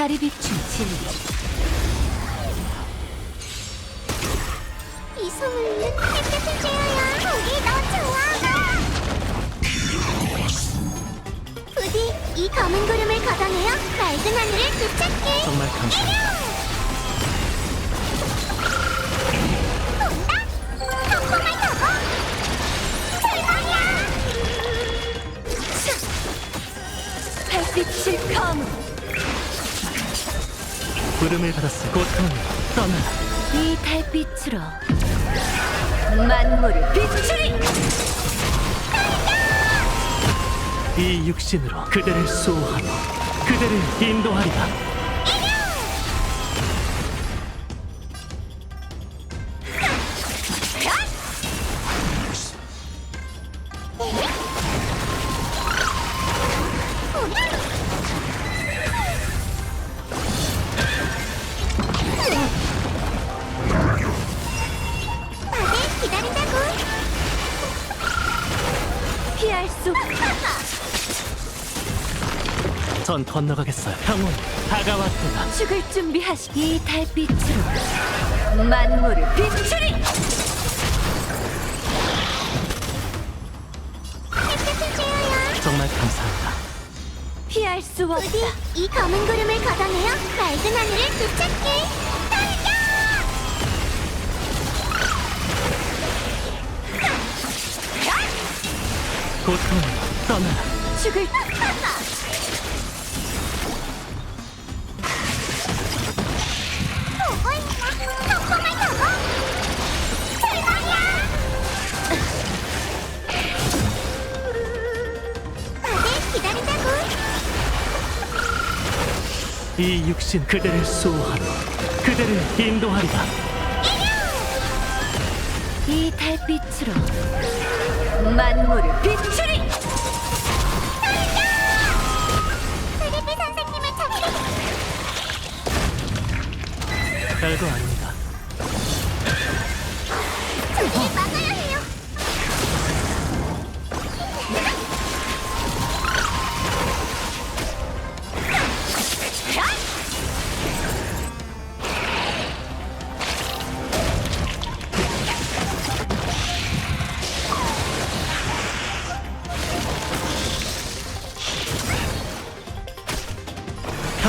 달이 비춘 진리 이 소문은 햇볕을 쬐어야 보기 더 좋아 부디 이 검은 구름을 걷어내어 맑은 하늘을 되찾게. 정말 감사합니다. 부름을 받았어. 고통을 떠나라. 이 달빛으로 만물을 비추리 이 육신으로 그대를 수호하며 그대를 인도하리라. 다 피할 수 전 건너가겠어요. 평온 다가왔도다. 죽을 준비하시 이 달빛으로 만물을 비추리 햇볕을 쬐어야 정말 감사합니다. 피할 수 부디 없다 이 검은 구름을 걷어내어 맑은 하늘을 되찾게 고통을 떠나라. 죽을 보고 있나 성공을 타고 출발이야 다들 기다린다고 이 육신 그대를 수호하며 그대를 인도하리라. 이 달빛으로 만물을 비추리 드리피 선생님을 찾게 별거 아닙니다.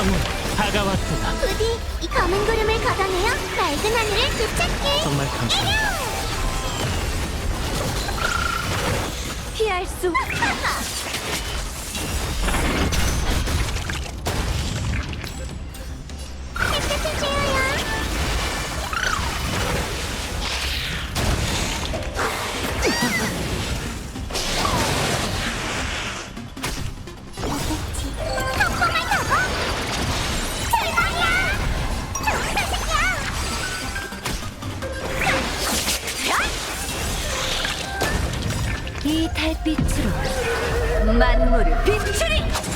평온 다가왔도다. 부디 이 검은 구름을 걷어내어 맑은 하늘을 되찾게 정말 감사합니다. 피할 수 이 달빛으로 만물을 비추리!